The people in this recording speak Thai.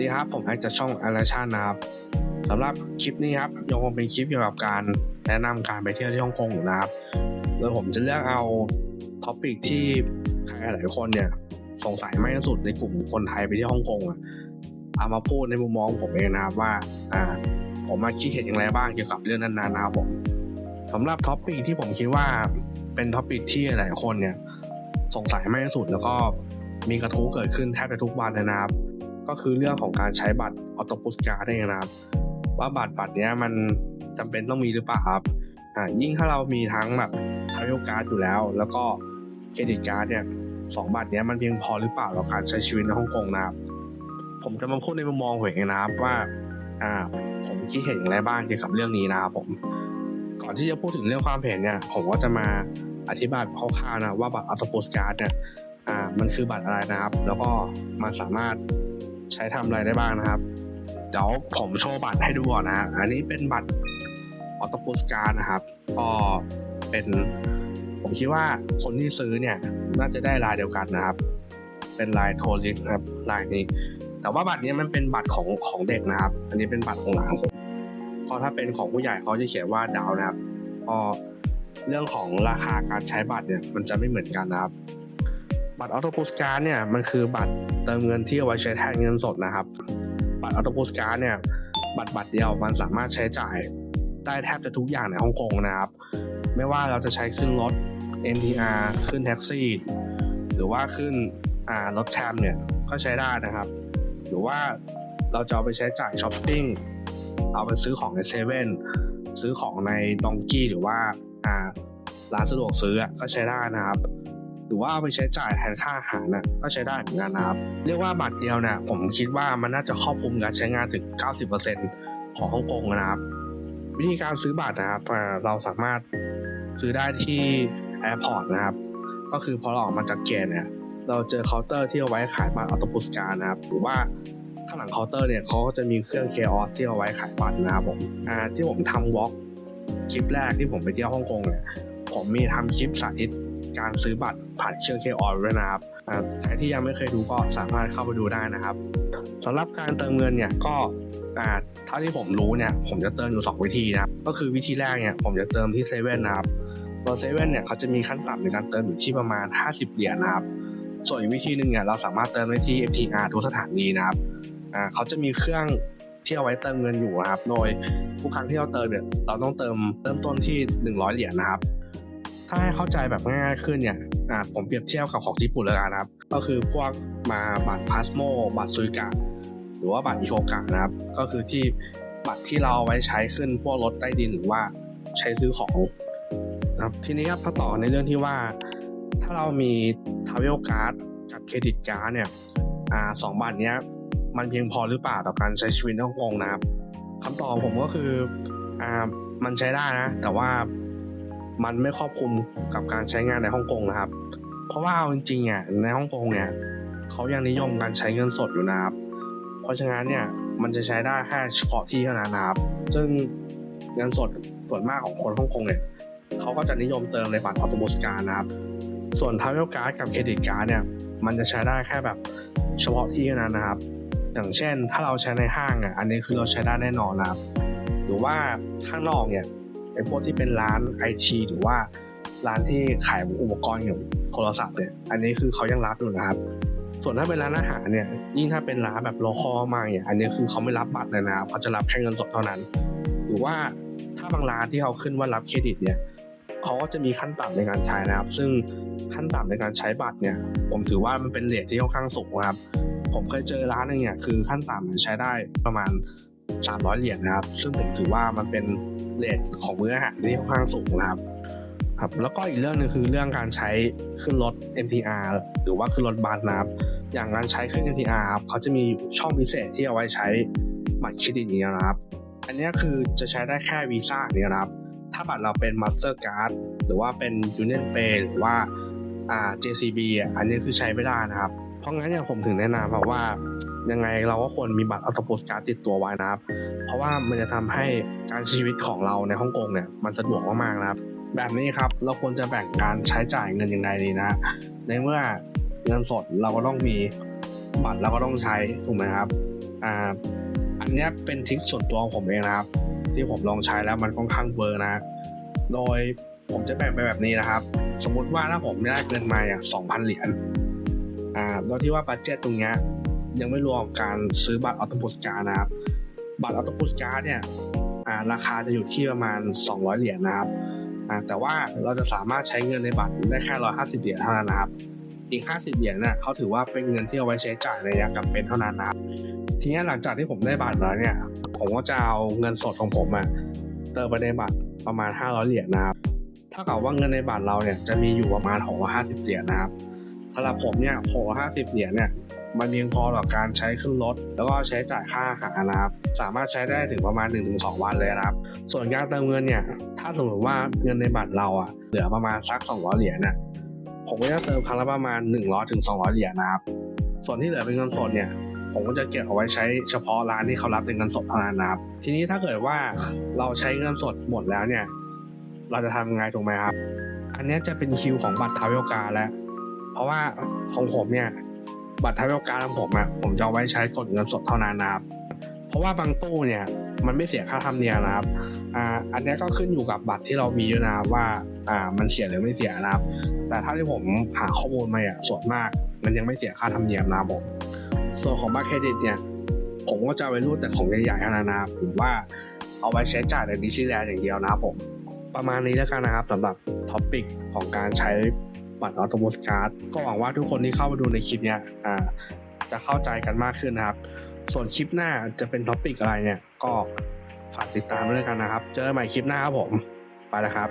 ดีครับ ผมแอจากช่องอาราชานะครับสำหรับคลิปนี้ครับยังคงเป็นคลิปเกี่ยวกับการแนะนำการไปเที่ยวที่ฮ่องกงอยู่นะครับ โดยผมจะเลือกเอาท็อปิกที่ใครหลายคนเนี่ยสงสัยมากที่สุดในกลุ่มคนไทยไปที่ฮ่องกงอะเอามาพูดในมุมมองผมเองนะครับว่าอ่าผมมาคิดเห็นอย่างไรบ้างเกี่ยวกับเรื่องนั้นๆนะครับผมสำหรับท็อปิกที่ผมคิดว่าเป็นท็อปิกที่หลายคนเนี่ยสงสัยมากที่สุดแล้วก็มีกระทู้เกิดขึ้นแทบจะทุกวันเลยนะครับ ก็คือเรื่องของการใช้บัตรออโต u s สการ์ดเองนะครับ ว่าบัตรบัตรเนี้ยมันจำเป็นต้องมีหรือเปล่าครับอ่ายิ่งถ้าเรามีทั้งแบบทาวิลการ์ดอยู่แล้ว แล้วก็เครดิตการ์ดเนี่ยสองบัตรเนี้ยมันเพียงพอหรือเปล่าต่อการใช้ชีวิตในฮ่องกงนะครับ ผมจะมาพูดในมุมมองผมเองนะครับว่าอ่าผมคิดเห็นอย่างไรบ้างเกี่ยวกับเรื่องนี้นะครับผม ก่อนที่จะพูดถึงเรื่องความเห็นเนี่ยผมก็จะมาอธิบายคร่าวๆนะว่าบัตรออโต u s สการ์ดเนี่ยอ่ามันคือบัตรอะไรนะครับ แล้วก็มันสามารถ ใช้ทำอะไรได้บ้างนะครับ เดี๋ยวผมโชว์บัตรให้ดูก่อนนะฮะอันนี้เป็นบัตรออโต u s สการ์นะครับ ก็เป็นผมคิดว่าคนที่ซื้อเนี่ยน่าจะได้ลายเดียวกันนะครับ เป็นลายโทลิสครับลายนี้ แต่ว่าบัตรนี้มันเป็นบัตรของของเด็กนะครับ อันนี้เป็นบัตรของหลานผมเพราะถ้าเป็นของผู้ใหญ่เขาจะเขียนว่าดาวนะครับก็เรื่องของราคาการใช้บัตรเนี่ยมันจะไม่เหมือนกันนะครับ บัตรออโต u s สการ์เนี่ยมันคือบัตรเติมเงินที่เอาไว้ใช้แทนเงินสดนะครับ บัตรออโต u s สการ์เนี่ยบัตรบัตรเดียวมันสามารถใช้จ่ายได้แทบจะทุกอย่างในฮ่องกงนะครับ ไม่ว่าเราจะใช้ขึ้นรถ NTR ขึ้นแท็กซี่ หรือว่าขึ้นรถแทมเนี่ยก็ใช้ได้นะครับ หรือว่าเราจะเอาไปใช้จ่ายช้อปปิ้งเอาไปซื้อของในเซเว่นซื้อของในดองกี้หรือว่าร้านสะดวกซื้อก็ใช้ได้นะครับ หรือว่าเอาไปใช้จ่ายแทนค่าอาหารน่ะก็ใช้ได้เหมือนกันนะครับ เรียกว่าบัตรเดียวเนี่ยผมคิดว่ามันน่าจะครอบคลุมการใช้งานถึง 90%ของฮ่องกงนะครับ วิธีการซื้อบัตรนะครับเราสามารถซื้อได้ที่แอร์พอร์ตนะครับ ก็คือพอเราออกมาจากเกตเนี่ยเราเจอเคาน์เตอร์ที่เอาไว้ขายบัตรออโต u s สการนะครับ หรือว่าข้างหลังเคาน์เตอร์เนี่ยเขาก็จะมีเครื่องเคออสที่เอาไว้ขายบัตรนะครับผมอ่าที่ผมทำวอล์กคลิปแรกที่ผมไปเที่ยวฮ่องกงเนี่ยผมมีทำคลิปสาธิต การซื้อบัตรผ่านเครื่อเคออสด้วยนะครับใครที่ยังไม่เคยดูก็สามารถเข้าไปดูได้นะครับสำหรับการเติมเงินเนี่ยก็อ่าเท่าที่ผมรู้เนี่ยผมจะเติมอยู่สองวิธีนะครับก็คือวิธีแรกเนี่ยผมจะเติมที่เซเว่นนะครับตัวเซเว่นเนี่ยเขาจะมีขั้นต่ำในการเติมอยู่ที่ประมาณ 50 เหรียญนะครับส่วนอีกวิธีหนึ่งเนี่ยเราสามารถเติมได้ที่ FTR ทุกสถานีนะครับเขาจะมีเครื่องที่เอาไว้เติมเงินอยู่นะครับ โดยทุกครั้งที่เราเติมเนี่ยเราต้องเติมเริ่มต้นที่ 100 เหรียญนะครับ ถ้าให้เข้าใจแบบง่ายๆขึ้นเนี่ยอ่าผมเปรียบเทียบกับของญี่ปุ่นเลยกันะครับ ก็คือพวกมาบัตรพาสโมบัตรซุยกะหรือว่าบัตรอีโคกะนะครับ ก็คือที่บัตรที่เราเอาไว้ใช้ขึ้นพวกรถใต้ดินหรือว่าใช้ซื้อของนะครับทีนี้ครับมาต่อในเรื่องที่ว่า ถ้าเรามีทาวเวลการ์ดกับเครดิตการ์ดเนี่ยอ่าสองบัตรเนี้ยมันเพียงพอหรือเปล่าต่อการใช้ชีวิตในฮ่องกงนะครับคำตอบผมก็คืออ่ามันใช้ได้นะ แต่ว่า มันไม่ครอบคลุมกับการใช้งานในฮ่องกงนะครับ เพราะว่าเอาจริงๆอะในฮ่องกงเนี่ยเขายังนิยมการใช้เงินสดอยู่นะครับ เพราะฉะนั้นเนี่ยมันจะใช้ได้แค่เฉพาะที่เท่านั้นนะครับ ซึ่งเงินสดส่วนมากของคนฮ่องกงเนี่ยเขาก็จะนิยมเติมในบัตรออโต u s สการนะครับ ส่วนทาวเวลการ์ดกับเครดิตการ์ดเนี่ยมันจะใช้ได้แค่แบบเฉพาะที่เท่านั้นนะครับ อย่างเช่นถ้าเราใช้ในห้างอะอันนี้คือเราใช้ได้แน่นอนนะครับ หรือว่าข้างนอกเนี่ย อ้พวกที่เป็นร้านไอทีหรือว่าร้านที่ขายอุปกรณ์อย่างโทรศัพท์เนี่ย อันนี้คือเขายังรับอยู่นะครับ ส่วนถ้าเป็นร้านอาหารเนี่ย ยิ่งถ้าเป็นร้านแบบโลคอลมากเนี่ย อันนี้คือเขาไม่รับบัตรเลยนะเขาจะรับแค่เงินสดเท่านั้น หรือว่าถ้าบางร้านที่เขาขึ้นว่ารับเครดิตเนี่ยเขาก็จะมีขั้นต่ำในการใช้นะครับ ซึ่งขั้นต่ำในการใช้บัตรเนี่ย ผมถือว่ามันเป็นเลทที่ค่อนข้างสูงครับ ผมเคยเจอร้านหนึงเนี่ยคือขั้นต่ำใช้ได้ประมาณ 300 เหรียญนะครับ ซึ่งผมถือว่ามันเป็นเลทของมื้ออาหารที่ค่อนข้างสูงนะครับครับ แล้วก็อีกเรื่องหนึงคือเรื่องการใช้ขึ้นรถ MTR หรือว่าขึ้นรถบัสนะครับ อย่างการใช้ขึ้น MTR ครับเขาจะมีช่องพิเศษที่เอาไว้ใช้บัตรเครดิตอย่างเงี้ยนะครับ อันนี้คือจะใช้ได้แค่วีซ่าเนี้ยนะครับ ถ้าบัตรเราเป็น Mastercard หรือว่าเป็น Union Pay หรือว่าอ่า JCB อันนี้คือใช้ไม่ได้นะครับ เพราะงั้นเนี่ยผมถึงแนะนำครับว่า ยังไงเราก็ควรมีบัตรอัตโปสการ์ดติดตัวไว้นะครับ เพราะว่ามันจะทำให้การชีวิตของเราในฮ่องกงเนี่ยมันสะดวกมากๆนะครับ แบบนี้ครับเราควรจะแบ่งการใช้จ่ายเงินยังไงดีนะ ในเมื่อเงินสดเราก็ต้องมีบัตรเราก็ต้องใช้ถูกไหมครับอ่าอันนี้เป็นทริคส่วนตัวของผมเองนะครับ ที่ผมลองใช้แล้วมันค่อนข้างเบอร์นะ โดยผมจะแบ่งไปแบบนี้นะครับ สมมุติว่าถ้าผมได้เงินมาอย่างสองพันเหรียญอ่าโดยที่ว่าบัตเจ็ตตรงเนี้ย ยังไม่รวมการซื้อบัตรออโตบุสการ์นะครับ บัตรออโตบุสการ์เนี่ยราคาจะอยู่ที่ประมาณ 200 เหรียญนะครับแต่ว่าเราจะสามารถใช้เงินในบัตรได้แค่ 150 เหรียญเท่านั้นนะครับ อีก 50 เหรียญน่ะเขาถือว่าเป็นเงินที่เอาไว้ใช้จ่ายในยามจำเป็นเท่านั้นนะครับ ทีนี้หลังจากที่ผมได้บัตรแล้วเนี่ย ผมก็จะเอาเงินสดของผมอะเติมไปในบัตรประมาณ 500 เหรียญนะครับ ถ้ากับว่าเงินในบัตรเราเนี่ยจะมีอยู่ประมาณ 650 เหรียญนะครับสำหรับผมเนี่ย 650 เหรียญเนี่ย มันเพียงพอต่อการใช้ขึ้นรถ แล้วก็ใช้จ่ายค่าอาหารนะครับ สามารถใช้ได้ถึงประมาณ 1-2 วันเลยนะครับ ส่วนการเติมเงินเนี่ย ถ้าสมมติว่าเงินในบัตรเราอะเหลือประมาณสัก 200 เหรียญน่ะผมก็จะเติมครั้งละประมาณ 100ถึง200 เหรียญนะครับ ส่วนที่เหลือเป็นเงินสดเนี่ยผมก็จะเก็บเอาไว้ใช้เฉพาะร้านที่เขารับเป็นเงินสดเท่านั้นนะครับ ทีนี้ถ้าเกิดว่าเราใช้เงินสดหมดแล้วเนี่ย เราจะทำยังไงถูกไหมครับ อันนี้จะเป็นคิวของบัตรทาเวลการแล้ว เพราะว่าของผมเนี่ย บัตรทาเวลการของผมอะผมจะเอาไว้ใช้กดเงินสดเท่านั้นนะครับ เพราะว่าบางตู้เนี่ยมันไม่เสียค่าธรรมเนียมนะครับอ่าอันนี้ก็ขึ้นอยู่กับบัตรที่เรามีด้วยนะครับว่าอ่ามันเสียหรือไม่เสียนะครับ แต่ถ้าที่ผมหาข้อมูลมาอะส่วนมาก มันยังไม่เสียค่าธรรมเนียมนะครับผมส่วนของบัตรเครดิตเนี่ยผมก็จะไว้รูดแต่ของใหญ่ๆเท่านั้นนะครับหรือว่าเอาไว้ใช้จ่ายในดิสนีย์แลนด์อย่างเดียวนะครับผมประมาณนี้แล้วกันนะครับสำหรับท็อปิกของการใช้ บัตรออโตโมสการ์ดก็หวังว่าทุกคนที่เข้ามาดูในคลิปเนี้ยอ่าจะเข้าใจกันมากขึ้นนะครับ ส่วนคลิปหน้าจะเป็นท็อปิกอะไรเนี่ย ก็ฝากติดตามด้วยกันนะครับ เจอกันใหม่คลิปหน้าครับผม ไปแล้วครับ